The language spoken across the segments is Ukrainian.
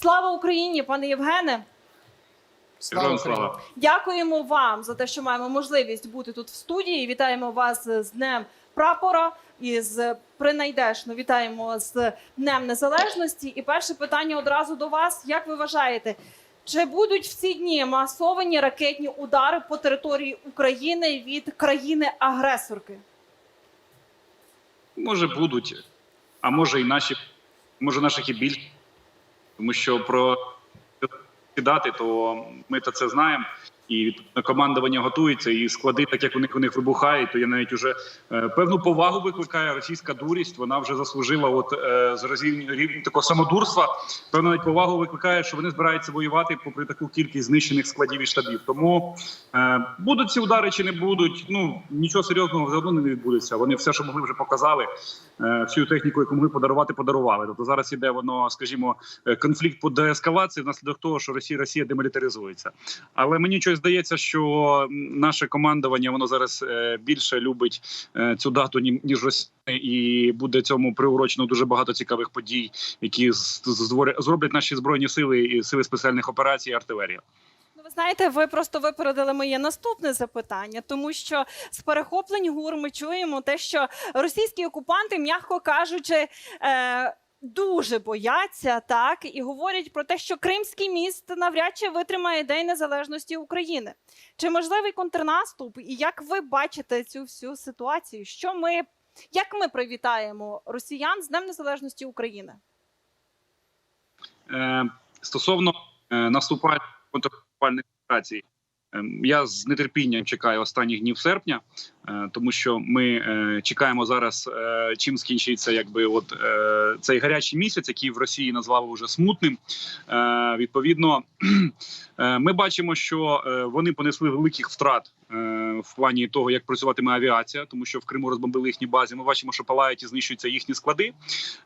Слава Україні, пане Євгене! Слава. Дякуємо вам за те, що маємо можливість бути тут в студії. Вітаємо вас з Днем прапора і з принайдешно вітаємо з Днем Незалежності. І перше питання одразу до вас: як ви вважаєте, чи будуть в ці дні масовані ракетні удари по території України від країни-агресорки? Може будуть, а може і наші, може наших і більше. Тому що про кидати, то ми то це знаємо. І відповідно, командування готується, і склади, так як у них у них вибухають, то я навіть уже е, певну повагу викликає російська дурість. Вона вже заслужила от е, з рівень, такого самодурства. Певно, навіть повагу викликає, що вони збираються воювати попри таку кількість знищених складів і штабів. Тому е, будуть ці удари чи не будуть. Ну нічого серйозного все одно не відбудеться. Вони все, що могли, вже показали. Е, всю техніку, яку могли подарувати, подарували. Тобто зараз іде воно, скажімо, е, конфлікт по деескалації внаслідок того, що Росія Росія демілітаризується. Але мені щось здається, що наше командування воно зараз е, більше любить е, цю дату ніж Росія, і буде цьому приурочено дуже багато цікавих подій, які зроблять наші збройні сили і сили спеціальних операцій, і артилерія. Ну, ви знаєте, ви просто випередили моє наступне запитання, тому що з перехоплень гур ми чуємо те, що російські окупанти, м'яко кажучи, е, дуже бояться так і говорять про те, що Кримський міст навряд чи витримає День Незалежності України. Чи можливий контрнаступ? І як ви бачите цю всю ситуацію? Що ми як ми привітаємо росіян з Днем Незалежності України? Е, стосовно е, наступальних контрнаступальних операцій, я з нетерпінням чекаю останніх днів серпня, е, тому що ми е, чекаємо зараз, е, чим скінчиться якби от цей гарячий місяць, який в Росії назвали вже смутним. Відповідно, ми бачимо, що вони понесли великих втрат. В плані того, як працюватиме авіація, тому що в Криму розбомбили їхні бази. Ми бачимо, що палають і знищуються їхні склади.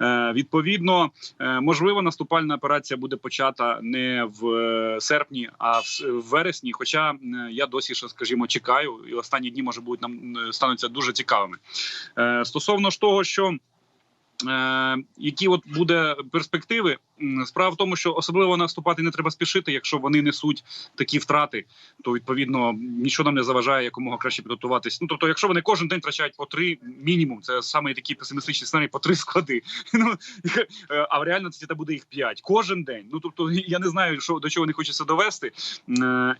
Е, Відповідно, Е, Можливо, наступальна операція буде почата не в е, серпні, а в вересні. Хоча я досі ще, скажімо, чекаю, і останні дні може будуть нам стануться дуже цікавими. Стосовно ж того, що які от буде перспективи, справа в тому, що особливо наступати не треба спішити, якщо вони несуть такі втрати, то відповідно нічого нам не заважає якомога краще підготуватись. Ну тобто, якщо вони кожен день втрачають по три мінімум, це саме такий песимістичний сценарій, по три склади. Ну а в реальності це буде їх п'ять кожен день. Ну тобто я не знаю, що до чого вони хочуть це довести.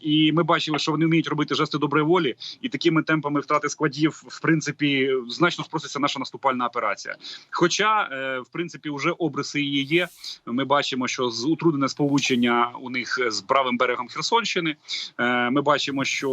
І ми бачили, що вони вміють робити жести доброї волі, і такими темпами втрати складів, в принципі, значно спроситься наша наступальна операція. Хоча, е, в принципі, вже обриси її є. Ми бачимо, що з утруднене сполучення у них з правим берегом Херсонщини. Е, Ми бачимо, що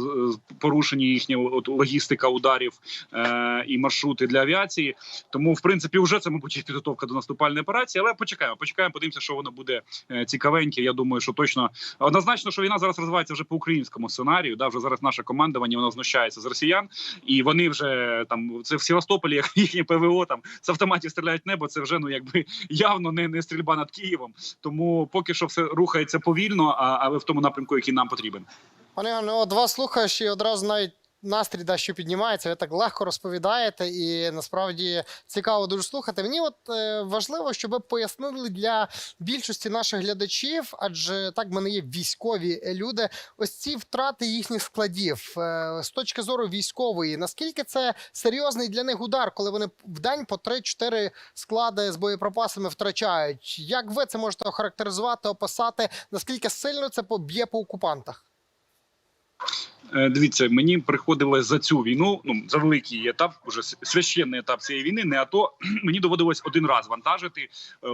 з- порушені їхня логістика ударів е, і маршрути для авіації. Тому, в принципі, вже це, мабуть, підготовка до наступальної операції. Але почекаємо, почекаємо, подивимося, що воно буде е, цікавеньке. Я думаю, що точно однозначно, що війна зараз розвивається вже по українському сценарію. Да, вже зараз наше командування воно знущається з росіян, і вони вже там це в Севастополі, як їхнє ПВО там з автоматів стріляють в небо. Це вже ну якби явно не, не стрільба над Києвом. Тому поки що все рухається повільно, але в тому напрямку, який нам потрібен. Пане Іване, от вас слухаєш і одразу навіть настрій дещо піднімається. Ви так легко розповідаєте, і насправді цікаво дуже слухати. Мені от е, важливо, щоб ви пояснили для більшості наших глядачів, адже так в мене є військові люди. Ось ці втрати їхніх складів е, з точки зору військової. Наскільки це серйозний для них удар, коли вони в день по 3-4 склади з боєприпасами втрачають? Як ви це можете охарактеризувати, описати? Наскільки сильно це поб'є по окупантах? Е, Дивіться, мені приходилось за цю війну, ну за великий етап, уже священний етап цієї війни. Не АТО, мені доводилось один раз вантажити е,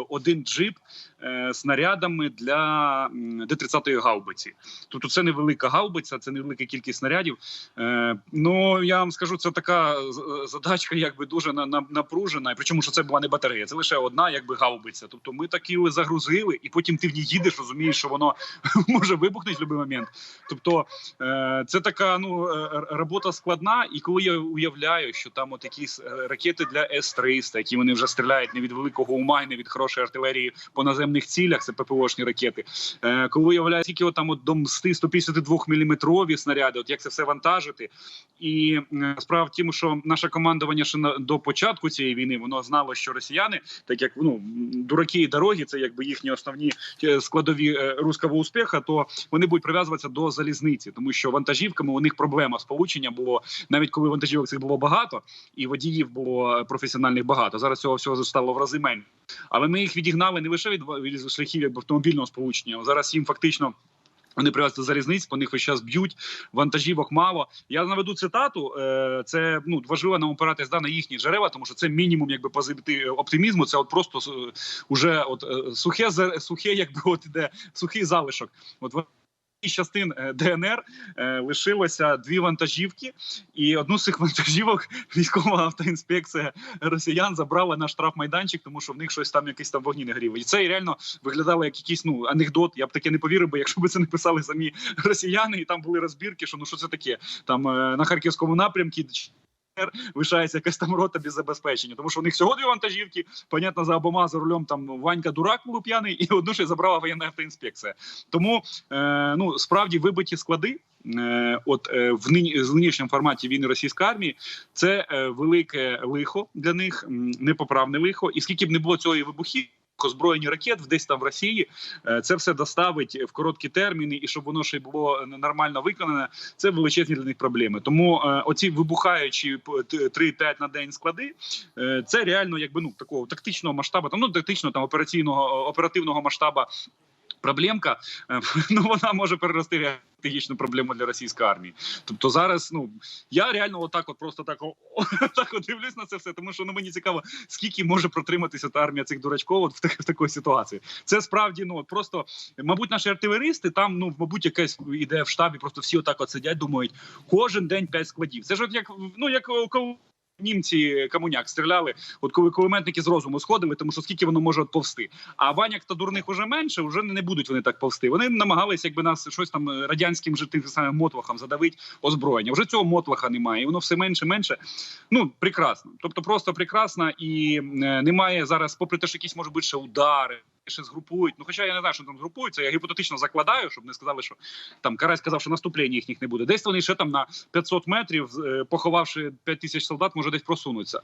один джип е, снарядами для м, Д-30 гаубиці. Тобто, це невелика гаубиця, це невелика кількість снарядів. Ну я вам скажу, це така задачка, якби дуже на, на, напружена. Причому, що це була не батарея, це лише одна, якби гаубиця. Тобто, ми такі загрузили, і потім ти в ній їдеш, розумієш, що воно може вибухнути в будь-який момент. Тобто, це така ну е, робота складна. І коли я уявляю, що там от якісь е, ракети для С-300, які вони вже стріляють не від великого ума і не від хорошої артилерії по наземних цілях, це ППОшні ракети. Е, коли уявляю, скільки от там от до 152 міліметрові снаряди, от як це все вантажити. І е, справа в тім, що наше командування ще до початку цієї війни воно знало, що росіяни, так як ну дураки і дороги, це якби їхні основні е, складові е, руського успіха, то вони будуть прив'язуватися до залізниці, тому що вантажівками у них проблема сполучення було навіть коли вантажівок цих було багато, і водіїв було е, професіональних багато. Зараз цього всього стало в рази менше. Але ми їх відігнали не лише від, від шляхів якби автомобільного сполучення. Зараз їм фактично. Вони привезли залізниць, по них весь час б'ють, вантажівок мало. Я наведу цитату. е, Це ну важливо нам опиратись да, на їхні джерела, тому що це мінімум якби позитив оптимізму. Це от просто е, уже от е, сухе сухе, якби от іде сухий залишок. От частин е, ДНР е, лишилося дві вантажівки, і одну з цих вантажівок військова автоінспекція росіян забрала на штрафмайданчик, тому що в них щось там якісь там вогні не грів. І це реально виглядало як якийсь ну анекдот. Я б таке не повірив, би, якщо б це не писали самі росіяни, і там були розбірки, що ну що це таке там е, на харківському напрямку. Лишається якась там рота без забезпечення, тому що у них всього дві вантажівки. Понятно, за обома за рулем там Ванька дурак був п'яний, і одну ще забрала воєнна автоінспекція. Тому е, ну справді вибиті склади. Е, от е, в нині з нинішньому форматі війни російської армії це е, велике лихо для них, непоправне лихо. І скільки б не було цієї вибухів. Озброєні ракет десь там в Росії е, це все доставить в короткі терміни, і щоб воно ще й було нормально виконане, це величезні для них проблеми. Тому е, оці вибухаючі 3-5 на день склади, е, це реально якби ну такого тактичного масштабу, там ну тактичного там операційного оперативного масштаба. Проблемка, е, ну вона може перерости в стратегічну проблему для російської армії. Тобто зараз, ну я реально отак, от просто так, о, так от дивлюсь на це все, тому що ну мені цікаво, скільки може протриматися та армія цих дурачков от в, так, в такій ситуації. Це справді ну от просто, мабуть, наші артилеристи там, ну мабуть, якась ідея в штабі, просто всі отак от сидять, думають, кожен день п'ять складів. Це ж от як ну як коли німці комуняк стріляли, от коли кулеметники з розуму сходили, тому що скільки воно може от повсти. А ваняк та дурних уже менше, вже не будуть вони так повсти. Вони намагалися, якби нас щось там радянським же тим самим мотлахом задавить озброєння. Вже цього мотлаха немає, і воно все менше менше. Ну прекрасно. Тобто, просто прекрасно і е, немає зараз, попри те, що якісь може бути ще удари. Ще згрупують. Ну, хоча я не знаю, що там згрупуються. Я гіпотетично закладаю, щоб не сказали, що там Карась сказав, що наступлення їхніх не буде. Десь вони ще там на 500 метрів, е, поховавши 5 тисяч солдат, може десь просунуться.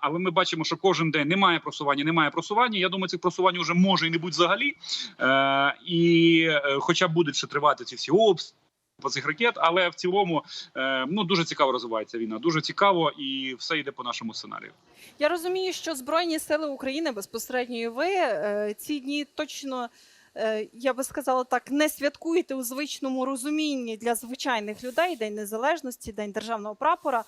Але ми бачимо, що кожен день немає просування, немає просування. Я думаю, цих просувань вже може і не бути взагалі. Е, і е, хоча будуть ще тривати ці всі обстріли, по цих ракет, але в цілому е, ну дуже цікаво розвивається війна. Дуже цікаво, і все йде по нашому сценарію. Я розумію, що Збройні сили України безпосередньо і ви е, ці дні точно. е, Я би сказала так, не святкуєте у звичному розумінні для звичайних людей День Незалежності, День державного прапора.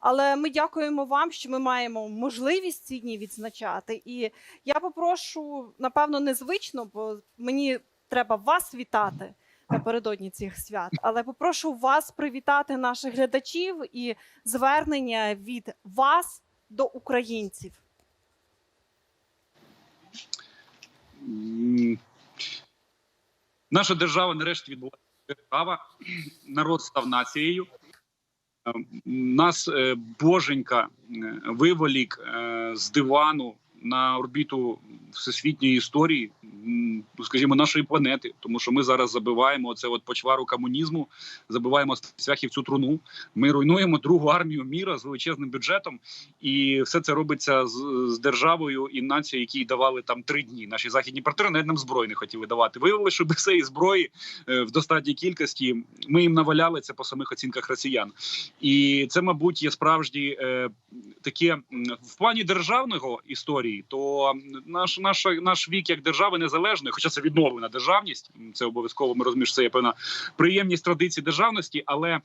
Але ми дякуємо вам, що ми маємо можливість ці дні відзначати. І я попрошу, напевно, незвично, бо мені треба вас вітати напередодні цих свят. Але попрошу вас привітати наших глядачів і звернення від вас до українців. Наша держава нарешті відбулася держава. Народ став нацією. Е, Нас е, боженька е, виволік е, з дивану на орбіту всесвітньої історії, скажімо, нашої планети, тому що ми зараз забиваємо це от почвару комунізму, забиваємо свяхи в цю труну. Ми руйнуємо другу армію міра з величезним бюджетом, і все це робиться з, з державою і нацією, які давали там три дні. Наші західні партнери навіть нам зброї не хотіли давати. Виявили, що без цієї зброї е, в достатній кількості ми їм наваляли це по самих оцінках росіян. І це, мабуть, є справді е, таке в плані державного історії, то наш наш наш вік як держави незалежної, хоча це відновлена державність, це обов'язково. Ми розуміємо, це є певна приємність традиції державності, але е,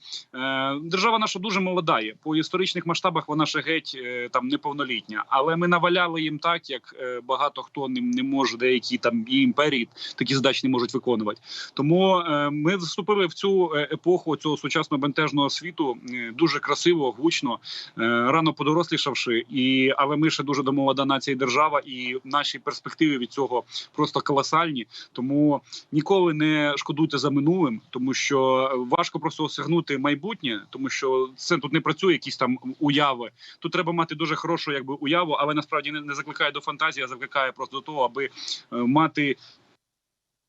держава наша дуже молода є. По історичних масштабах вона ще геть е, там неповнолітня. Але ми наваляли їм так, як е, багато хто не, не може, деякі там і імперії такі задачі не можуть виконувати. Тому е, ми вступили в цю е, епоху цього сучасного бентежного світу дуже красиво, гучно, е, рано подорослішавши. І але ми ще дуже домолода нація і держава, і наші перспективи від цього просто колосальні. Тому ніколи не шкодуйте за минулим, тому що важко просто осягнути майбутнє, тому що це тут не працює якісь там уяви. Тут треба мати дуже хорошу якби уяву, але насправді не, не закликає до фантазії, а закликає просто до того, аби е, мати.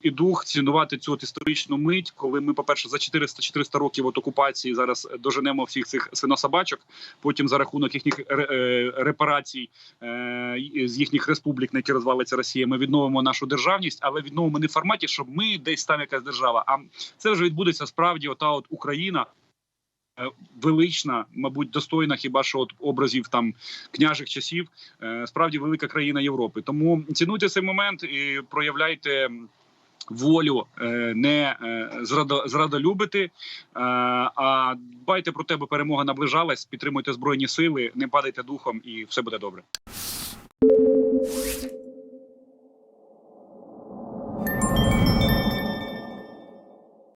І дух цінувати цю от історичну мить, коли ми, по-перше, за 400-400 років от окупації зараз доженемо всіх цих свинособачок. Потім за рахунок їхніх е, репарацій е, з їхніх республік, на які розвалиться Росія, ми відновимо нашу державність, але відновимо не в форматі, щоб ми десь там якась держава. А це вже відбудеться справді. Ота от Україна. е, Велична, мабуть, достойна хіба що от образів там княжих часів, е, справді велика країна Європи. Тому цінуйте цей момент і проявляйте волю е, не е, зрадолюбити. Е, а дбайте про те, бо перемога наближалась. Підтримуйте збройні сили, не падайте духом, і все буде добре.